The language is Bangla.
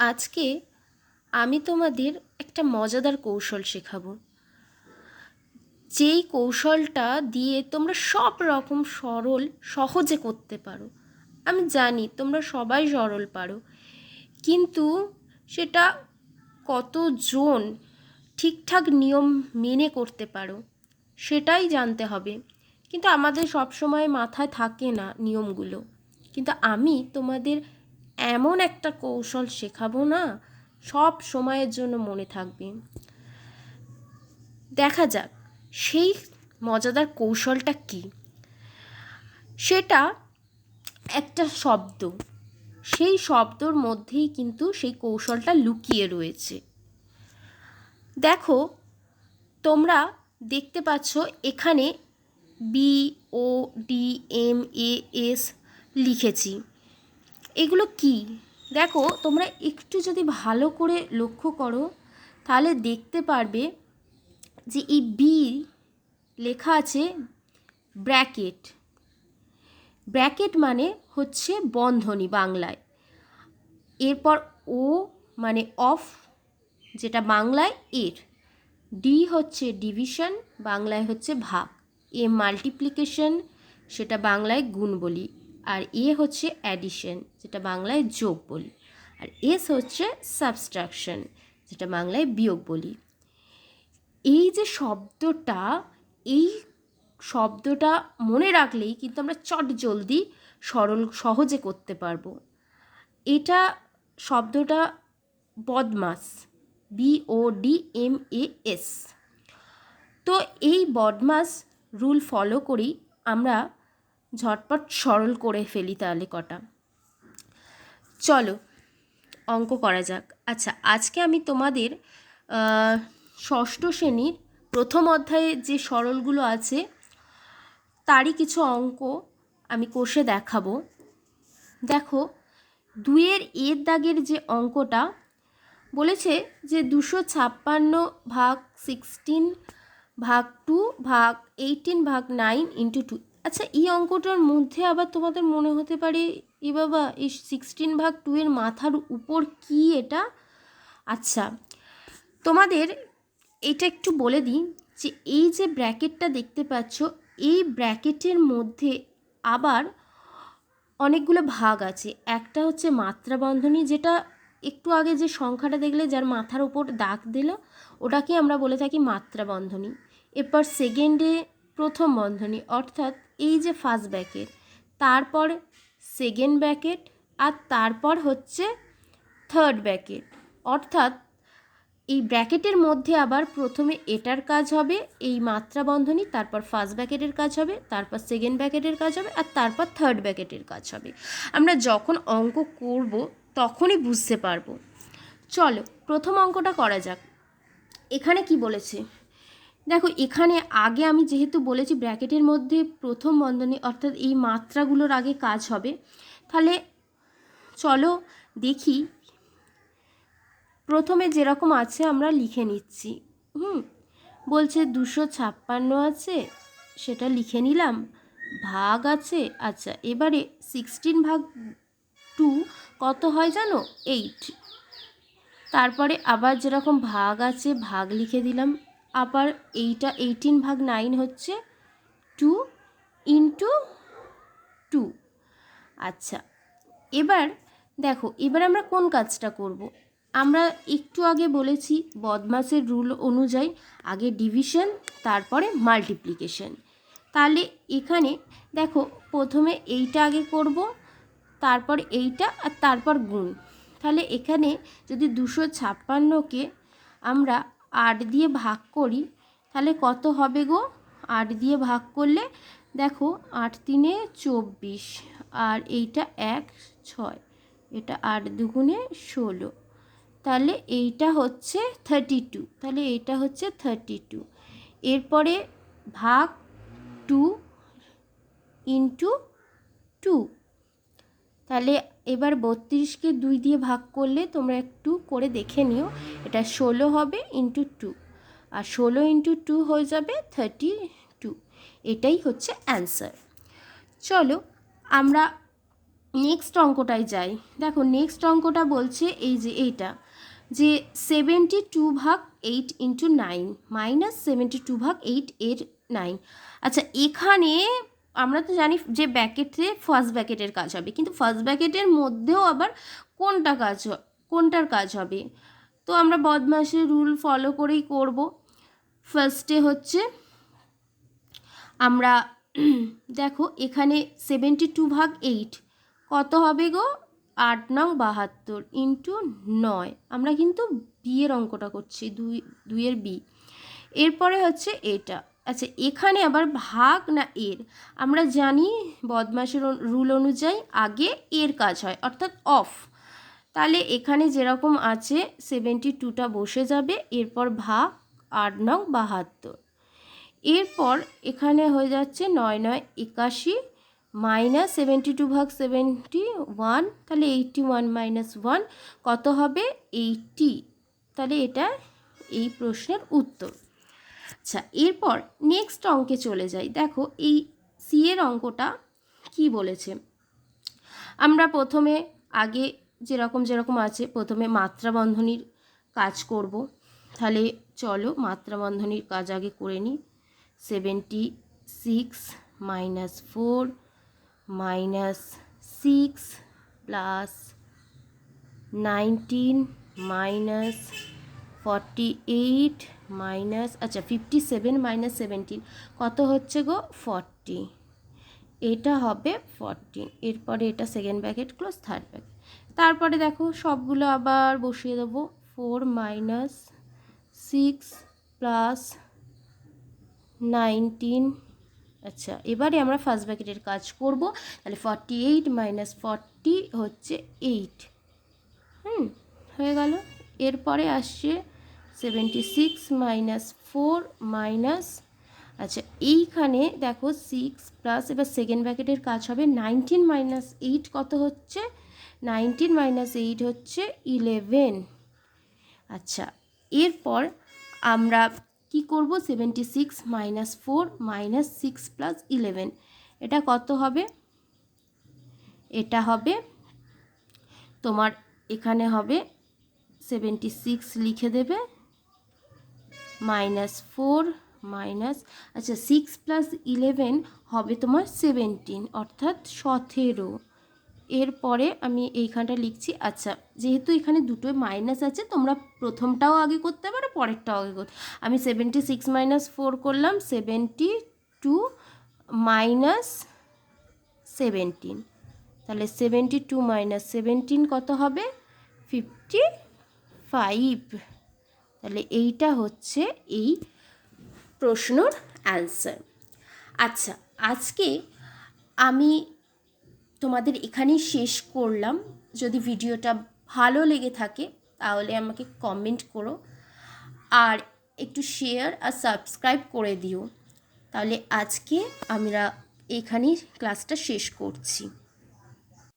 আজকে আমি তোমাদের একটা মজাদার কৌশল শেখাবো। যেই কৌশলটা দিয়ে তোমরা সব রকম সরল সহজে করতে পারো। আমি জানি তোমরা সবাই সরল পারো, কিন্তু সেটা কতজন ঠিকঠাক নিয়ম মেনে করতে পারো সেটাই জানতে হবে। কিন্তু আমাদের সব সময় মাথায় থাকে না নিয়মগুলো। কিন্তু আমি তোমাদের এমন একটা কৌশল শেখাবো না, সব সময়ের জন্য মনে থাকবে। দেখা যাক, সেই মজাদার কৌশলটা কি? সেটা একটা শব্দ। সেই শব্দর মধ্যেই কিন্তু সেই কৌশলটা লুকিয়ে রয়েছে। দেখো, তোমরা দেখতে পাচ্ছ এখানে B, O, D, M, A, S লিখেছি। এগুলো কি? দেখো, তোমরা একটু যদি ভালো করে লক্ষ্য করো, তাহলে দেখতে পারবে যে এই বি লেখা আছে ব্র্যাকেট। ব্র্যাকেট মানে হচ্ছে বন্ধনী বাংলায়। এরপর ও মানে অফ, যেটা বাংলায় এর। ডি হচ্ছে ডিভিশন, বাংলায় হচ্ছে ভাগ। এ মাল্টিপ্লিকেশন, সেটা বাংলায় গুণ বলি। আর এ হচ্ছে অ্যাডিশন যেটা বাংলায় যোগ বলি। আর এস হচ্ছে সাবস্ট্রাকশন যেটা বাংলায় বিয়োগ বলি। এই যে শব্দটা, এই শব্দটা মনে রাখলেই কিন্তু আমরা চট জলদি সরল, সহজে করতে পারব। এটা শব্দটা বদমাস ডি এম এ এস তো এই বদমাস রুল ফলো করেই আমরা ঝটপট সরল করে ফেলি তাহলে কটা। চলো, অঙ্ক করা যাক। আচ্ছা আজকে আমি তোমাদের ষষ্ঠ শ্রেণির প্রথম অধ্যায়ে যে সরলগুলো আছে, তারই কিছু অঙ্ক আমি কষে দেখাবো। দেখো, দুইয়ের এর দাগের যে অঙ্কটা, বলেছে যে দুশো ছাপ্পান্ন ভাগ সিক্সটিন ভাগ টু ভাগ এইটিন ভাগ নাইন ইন্টু টু। আচ্ছা এই অঙ্কটার মধ্যে আবার তোমাদের মনে হতে পারে, এ বাবা, এই সিক্সটিন ভাগ টু এর মাথার উপর কি এটা? আচ্ছা তোমাদের এটা একটু বলে দিই যে, এই যে ব্র্যাকেটটা দেখতে পাচ্ছ, এই ব্র্যাকেটের মধ্যে আবার অনেকগুলো ভাগ আছে। একটা হচ্ছে মাত্রা বন্ধনী যেটা একটু আগে যে সংখ্যাটা দেখলে, যার মাথার উপর দাগ দিল, ওটাকে আমরা বলে থাকি মাত্রা বন্ধনী এরপর সেকেন্ডে প্রথম বন্ধনী, অর্থাৎ এই যে ফার্স্ট ব্যাকেট তারপর সেকেন্ড ব্যাকেট আর তারপর হচ্ছে থার্ড ব্যাকেট অর্থাৎ এই ব্র্যাকেটের মধ্যে আবার প্রথমে এটার কাজ হবে, এই মাত্রা বন্ধনী, তারপর ফার্স্ট ব্যাকেটের কাজ হবে, তারপর সেকেন্ড ব্যাকেটের কাজ হবে আর তারপর থার্ড ব্যাকেটের কাজ হবে। আমরা যখন অঙ্ক করব তখনই বুঝতে পারব। চলো প্রথম অঙ্কটা করা যাক। এখানে কি বলেছে? দেখো, এখানে আগে আমি যেহেতু বলেছি ব্র্যাকেটের মধ্যে প্রথম বন্ধনী, অর্থাৎ এই মাত্রাগুলোর আগে কাজ হবে, তাহলে চলো দেখি। প্রথমে যেরকম আছে আমরা লিখে নিচ্ছি। হুম, বলছে দুশো ছাপ্পান্ন আছে, সেটা লিখে নিলাম। ভাগ আছে আচ্ছা এবারে সিক্সটিন ভাগ টু কত হয় জানো? এইট তারপরে আবার যেরকম ভাগ আছে, ভাগ লিখে দিলাম। আবার এইটা এইটিন ভাগ নাইন হচ্ছে টু ইন্টু টু আচ্ছা এবার দেখো, এবার আমরা কোন কাজটা করব। আমরা একটু আগে বলেছি বদমাসের রুল অনুযায়ী আগে ডিভিশন তারপরে মাল্টিপ্লিকেশন তাহলে এখানে দেখো, প্রথমে এইটা আগে করব, তারপর এইটা আর তারপর গুণ। তাহলে এখানে যদি দুশো ছাপ্পান্নকে আমরা আট দিয়ে ভাগ করি, তাহলে কত হবে গো? আট দিয়ে ভাগ করলে দেখো আট তিনে চব্বিশ, আর এইটা এক, ছয়, এটা আট দুগুণে ষোলো, তাহলে এইটা হচ্ছে থার্টি টু তাহলে এইটা হচ্ছে থার্টি টু এরপরে ভাগ টু ইন্টু টু তাহলে এবার বত্রিশকে দুই দিয়ে ভাগ করলে তোমরা একটু করে দেখে নিও। এটা ষোলো হবে ইন্টু টু আর ষোলো ইন্টু টু হয়ে যাবে থার্টি টু এটাই হচ্ছে অ্যান্সার চলো, আমরা নেক্সট অঙ্কটায় যাই। দেখো নেক্সট অঙ্কটা বলছে এই যে এইটা, যে সেভেন্টি টু ভাগ eight into nine minus seventy two ভাগ এইট এর নাইন আচ্ছা এখানে আমরা তো জানি যে ব্যাকেটে ফার্স্ট ব্যাকেটের কাজ হবে, কিন্তু ফার্স্ট ব্যাকেটের মধ্যেও আবার কোনটা কাজ কোনটার কাজ হবে? তো আমরা বদমাসের রুল ফলো করেই করব। ফার্স্টে হচ্ছে আমরা দেখো, এখানে সেভেন্টি টু ভাগ এইট কত হবে গো? আট নং বাহাত্তর ইন্টু নয়। আমরা কিন্তু বিয়ের অঙ্কটা করছি, দুই, দুইয়ের বি এরপরে হচ্ছে এটা। আচ্ছা এখানে আবার ভাগ না এর? আমরা জানি বদমাসের রুল অনুযায়ী আগে এর কাজ হয়, অর্থাৎ অফ। তাহলে এখানে যেরকম আছে সেভেন্টি টুটা বসে যাবে, এরপর ভাগ আট নং বাহাত্তর। এরপর এখানে হয়ে যাচ্ছে নয় নয় একাশি, মাইনাস সেভেন্টি টু ভাগ সেভেন্টি ওয়ান তাহলে এইটটি ওয়ান মাইনাস ওয়ান, কত হবে? এইটটি। তাহলে এটা এই প্রশ্নের উত্তর। আচ্ছা এরপর নেক্সট অঙ্কে চলে যাই। দেখো, এই সি এর অঙ্কটা কি বলেছে? আমরা প্রথমে, আগে যেরকম যেরকম আছে, প্রথমে মাত্রা বন্ধনীর কাজ করব। তাহলে চলো মাত্রা বন্ধনীর কাজ আগে করে নিই। Seventy six minus four minus six plus nineteen minus forty eight minus আচ্ছা ফিফটি সেভেন মাইনাস সেভেন্টিন কত হচ্ছে গো? ফর্টি এটা হবে ফরটিন এরপরে এটা second bracket close third bracket তারপরে দেখো, সবগুলো আবার বসিয়ে দেবো। Four minus six plus nineteen আচ্ছা এবারে আমরা ফার্স্ট ব্র্যাকেটের কাজ করব। তাহলে ফর্টি এইট মাইনাস ফর্টি হচ্ছে এইট হুম, হয়ে গেল। এরপরে আসছে seventy six minus four minus আচ্ছা এইখানে দেখো সিক্স প্লাস এবার সেকেন্ড ব্র্যাকেটের কাজ হবে নাইনটিন মাইনাস এইট কত হচ্ছে? নাইনটিন মাইনাস এইট হচ্ছে ইলেভেন আচ্ছা এরপর আমরা কি করব? Seventy six minus four minus six plus eleven এটা কত হবে? এটা হবে, তোমার এখানে হবে সেভেন্টি সিক্স লিখে দেবে। মাইনাস ফোর মাইনাস আচ্ছা সিক্স প্লাস ইলেভেন হবে তোমার সেভেন্টিন অর্থাৎ সতেরো। এরপরে আমি এইখানটা লিখছি আচ্ছা যেহেতু এখানে দুটোই মাইনাস আছে, তোমরা প্রথমটাও আগে করতে পারো, পরেরটাও আগে করতে আমি সেভেন্টি সিক্স মাইনাস ফোর করলাম সেভেন্টি টু মাইনাস সেভেন্টিন তাহলে সেভেন্টি টু মাইনাস সেভেন্টিন কত হবে? ফিফটি ফাইভ তাহলে এইটা হচ্ছে এই প্রশ্নর অ্যান্সার আচ্ছা আজকে আমি তোমাদের এখানেই শেষ করলাম। যদি ভিডিওটা ভালো লেগে থাকে, তাহলে আমাকে কমেন্ট করো। আর একটু শেয়ার আর সাবস্ক্রাইব করে দিও। তাহলে আজকে আমরা এখানেই ক্লাসটা শেষ করছি।